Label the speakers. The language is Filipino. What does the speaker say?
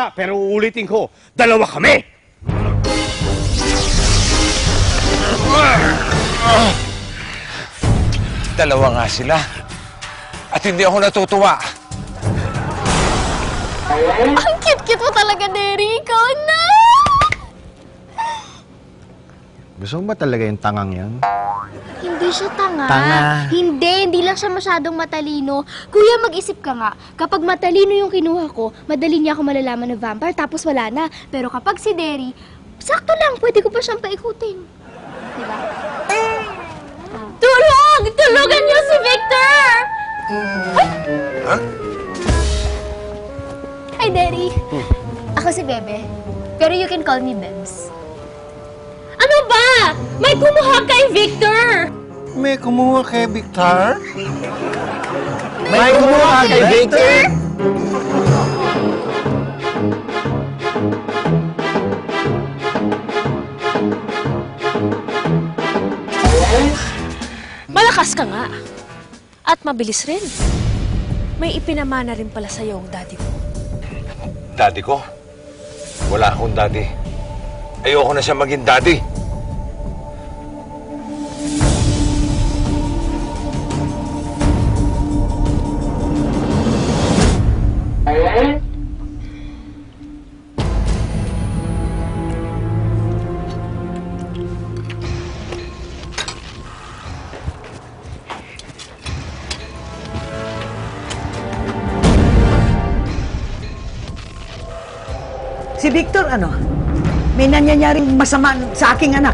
Speaker 1: nga, pero uulitin ko, dalawa kami!
Speaker 2: Dalawa nga sila. At hindi ako natutuwa.
Speaker 3: Ang cute-cute mo talaga, Derry. Ikaw na!
Speaker 4: Gusto mo ba talaga yung tangang yan?
Speaker 3: Hindi siya tanga.
Speaker 4: Tanga.
Speaker 3: Hindi, hindi lang siya masyadong matalino. Kuya, mag-isip ka nga. Kapag matalino yung kinuha ko, madali niya ako malalaman na vampire, tapos wala na. Pero kapag si Derry, sakto lang, pwede ko pa siyang paikutin. Diba? Tulog! Tulugan niyo si Victor! Hi, Derry. Ako si Bebe. Pero you can call me Bebs. Ano ba? May kumuha kay Victor!
Speaker 2: May kumuha kay Victor?
Speaker 4: May kumuha kay Victor!
Speaker 5: Malakas ka nga. At mabilis rin. May ipinamana rin pala sa'yo ang daddy mo.
Speaker 2: Daddy ko? Wala akong daddy. Ayoko na siya maging daddy.
Speaker 6: Si Victor, ano? May nangyayaring masama sa aking anak.